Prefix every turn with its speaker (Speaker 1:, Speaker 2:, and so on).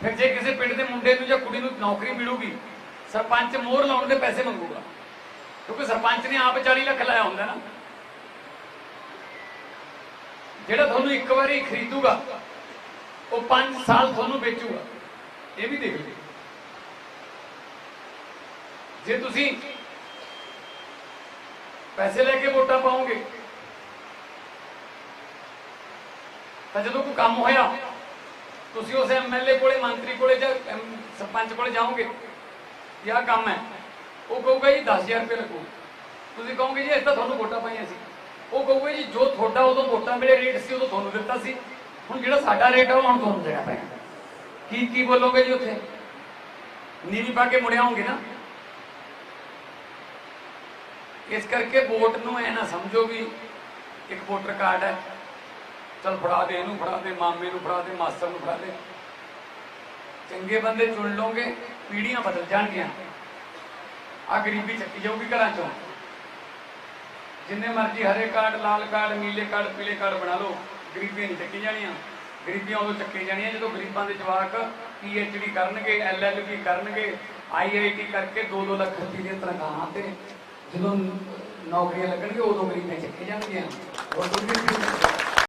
Speaker 1: ਫਿਰ ਜੇ ਕਿਸੇ ਪਿੰਡ ਦੇ ਮੁੰਡੇ ਨੂੰ ਜਾਂ ਕੁੜੀ ਨੂੰ ਨੌਕਰੀ ਮਿਲੂਗੀ, ਸਰਪੰਚ ਮੋਹਰ ਲਾਉਣ ਦੇ ਪੈਸੇ ਮੰਗੂਗਾ। ਕਿਉਂਕਿ ਸਰਪੰਚ ਨੇ ਆਪ 40 ਲੱਖ ਲਾਇਆ ਹੁੰਦਾ ਨਾ। ਜਿਹੜਾ ਤੁਹਾਨੂੰ ਇੱਕ ਵਾਰੀ ਖਰੀਦੂਗਾ, ਉਹ 5 ਸਾਲ ਤੁਹਾਨੂੰ ਵੇਚੂਗਾ। ਇਹ ਵੀ ਦੇਖ ਲਿਓ। ਜੇ ਤੁਸੀਂ ਪੈਸੇ ਲੈ ਕੇ ਵੋਟਾਂ ਪਾਓਗੇ, ਤਾਂ ਜਦੋਂ ਕੋਈ ਕੰਮ ਹੋਇਆ ਤੁਸੀਂ ਉਸ ਐਮਐਲਏ ਕੋਲੇ, ਮੰਤਰੀ ਕੋਲੇ ਜਾਂ ਐਮ- ਸਰਪੰਚ ਕੋਲੇ ਜਾਓਗੇ ਕਿ ਕੰਮ ਹੈ, ਉਹ ਕਹੂਗਾ ਜੀ 10000 ਰੁਪਏ ਲੱਗੂ। ਤੁਸੀਂ ਕਹੋਗੇ ਜੀ ਇਸ ਤਾਂ ਤੁਹਾਨੂੰ ਵੋਟਾਂ ਪਾਈਆਂ ਸੀ। ਉਹ ਕਹੂਗਾ ਜੀ, ਜੋ ਤੁਹਾਡਾ ਉਦੋਂ ਵੋਟਾਂ ਵੇਲੇ ਰੇਟ ਸੀ, ਉਦੋਂ ਤੁਹਾਨੂੰ ਦਿੱਤਾ ਸੀ। ਹੁਣ ਜਿਹੜਾ ਸਾਡਾ ਰੇਟ ਹੈ ਉਹ ਹੁਣ ਤੁਹਾਨੂੰ ਦੇਣਾ ਪੈਣਾ। ਕੀ ਕੀ ਬੋਲੋਗੇ ਜੀ ਉੱਥੇ? ਨੀਵੀਂ ਪਾ ਕੇ ਮੁੜਿਆ ਹੋਗੇ ਨਾ। ਇਸ ਕਰਕੇ ਵੋਟ ਨੂੰ ਐ ਨਾ ਸਮਝੋ ਵੀ ਇੱਕ ਵੋਟਰ ਕਾਰਡ ਹੈ। ਚਲ ਫੜਾ ਦੇ, ਇਹਨੂੰ ਫੜਾ ਦੇ, ਮਾਮੇ ਨੂੰ ਫੜਾ ਦੇ, ਮਾਸਟਰ ਨੂੰ ਫੜਾ ਦੇ। ਚੰਗੇ ਬੰਦੇ ਚੁਣ ਲਓਗੇ, ਪੀੜ੍ਹੀਆਂ ਬਦਲ ਜਾਣਗੀਆਂ। ਆ ਗਰੀਬੀ ਚੱਕੀ ਜਾਊਗੀ ਘਰਾਂ ਚੋਂ। ਜਿੰਨੇ ਮਰਜ਼ੀ ਹਰੇ ਕਾਰਡ, ਲਾਲ ਕਾਰਡ, ਨੀਲੇ ਕਾਰਡ, ਪੀਲੇ ਕਾਰਡ ਬਣਾ ਲਓ। ਗਰੀਬੀਆਂ ਨਹੀਂ ਚੱਕੀ ਜਾਣੀਆਂ। ਗਰੀਬੀਆਂ ਉਦੋਂ ਚੱਕੀ ਜਾਣੀਆਂ ਜਦੋਂ ਗਰੀਬਾਂ ਦੇ ਜਵਾਕ ਡੀ ਕਰਨਗੇ ਐਲਐਲਬੀ ਕਰਨਗੇ ਆਈਆਈਟੀ ਕਰਕੇ 2-2 ਲੱਖ ਰੁਪਏ ਦੀਆਂ ਤਨਖਾਹਾਂ ਤੇ ਜਦੋਂ ਨੌਕਰੀਆਂ ਲੱਗਣਗੇ ਉਦੋਂ ਗਰੀਬੀਆਂ ਚੱਕੀ ਜਾਣਗੀਆਂ।